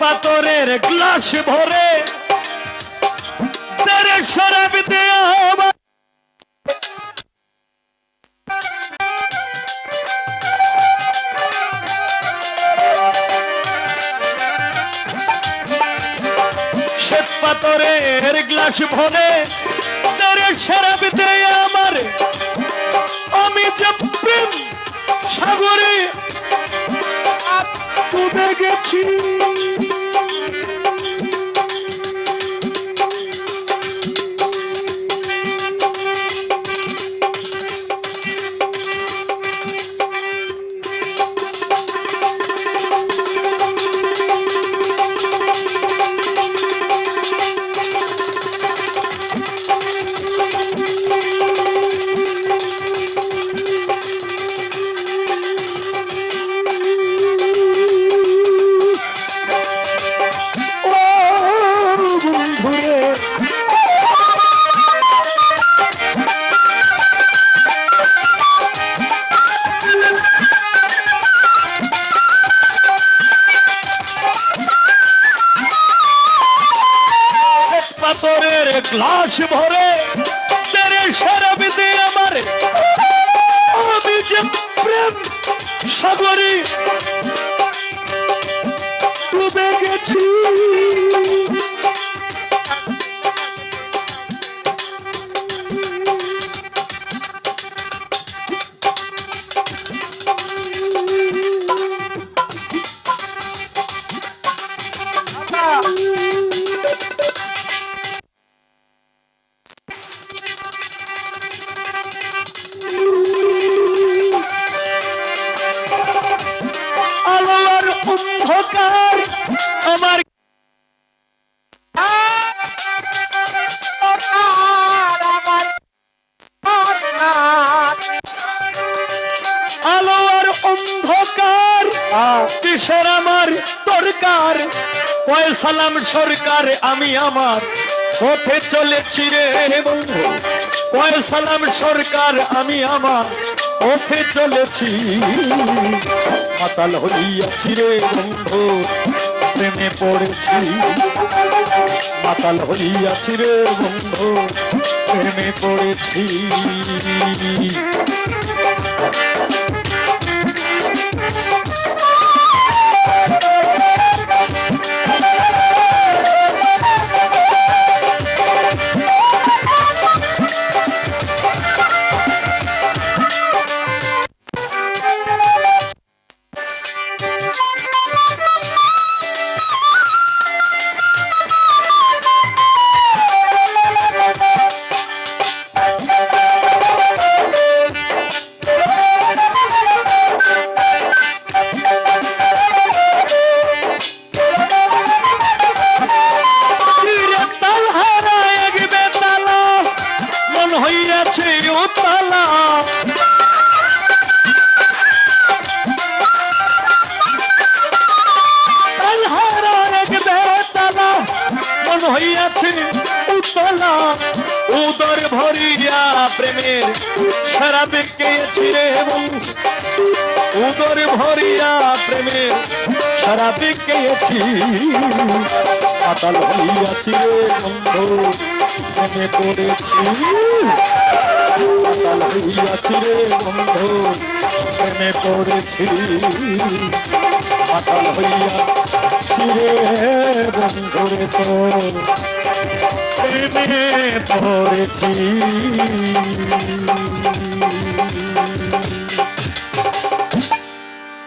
পাথরের গ্লাস ভরে তেরে শরাব দেয়া পাথরের গ্লাস ভরে তেরে শরাব দেয়া আমার আমি যে প্রেম সাগরে ডুবে গেছি গ্লাস ভরে তেরে শরব দে আমার। আমি যে প্রেম সাগরে ডুবে গেছি। কিসের আমার দরকার? কয় সালাম সরকার, আমি আমার পথে চলেছি রে বন্ধু। কয় সালাম সরকার, আমি আমার পথে চলেছি। মাতাল হইয়াছি রে বন্ধু, প্রেমে পড়েছি। মাতাল হইয়াছি রে বন্ধু, প্রেমে পড়েছি। হইয়াছে উতলা উদর ভরিয়া প্রেমের শরাবে কেছি রে উদর ভরিয়া প্রেমের শরাবে কেছি পাতাল হইয়াছি বন্ধু। প্রেমে পড়েছি পাতাল হইয়াছি রে বন্ধু, প্রেমে পড়েছি। পাতাল হইয়াছি রে বন্ধু রে তোর প্রেমে পড়েছি।